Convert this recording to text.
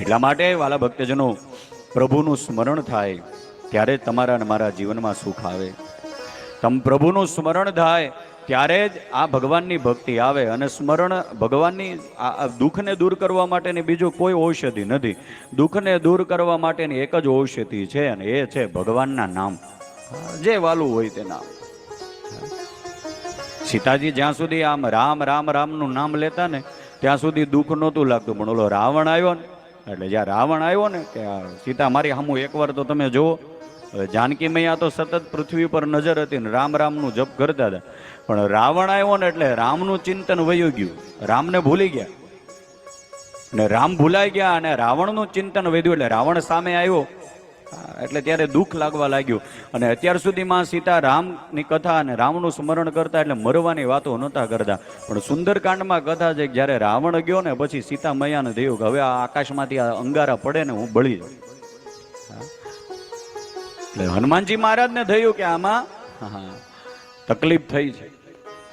એટલા માટે વાલા ભક્તજનો પ્રભુનું સ્મરણ થાય, ત્યારે તમારા અને મારા જીવનમાં સુખ આવે. તમ પ્રભુનું સ્મરણ થાય, ત્યારે જ આ ભગવાનની ભક્તિ આવે અને સ્મરણ ભગવાનની આ દુઃખને દૂર કરવા માટેની બીજું કોઈ ઔષધિ નથી. દુઃખને દૂર કરવા માટેની એક જ ઔષધિ છે અને એ છે ભગવાનના નામ. જે વાલું હોય તે નામ. સીતાજી જ્યાં સુધી આમ રામ રામ રામનું નામ લેતા ને, ત્યાં સુધી દુઃખ નહોતું લાગતું, પણ ઓલો રાવણ આવ્યો ને એટલે જ્યાં રાવણ આવ્યો ને કે સીતા મારી સામું એકવાર તો તમે જુઓ. હવે જાનકી મૈયા તો સતત પૃથ્વી પર નજર હતી ને રામ રામનું જપ કરતા હતા. પણ રાવણ આવ્યો ને એટલે રામનું ચિંતન વયું ગયું. રામને ભૂલી ગયા. ને રામ ભૂલાઈ ગયા અને રાવણનું ચિંતન વધ્યું. એટલે રાવણ સામે આવ્યો. એટલે ત્યારે દુઃખ લાગવા લાગ્યું. અને અત્યાર સુધીમાં સીતા રામની કથા અને રામનું સ્મરણ કરતા એટલે મરવાની વાતો નહોતા કરતા. પણ સુંદરકાંડમાં કથા છે જ્યારે રાવણ ગયો ને પછી સીતા મૈયાને થયું કે હવે આ આકાશમાંથી આ અંગારા પડે ને હું બળી જાઉં. એટલે હનુમાનજી મહારાજને થયું કે આમાં તકલીફ થઈ છે.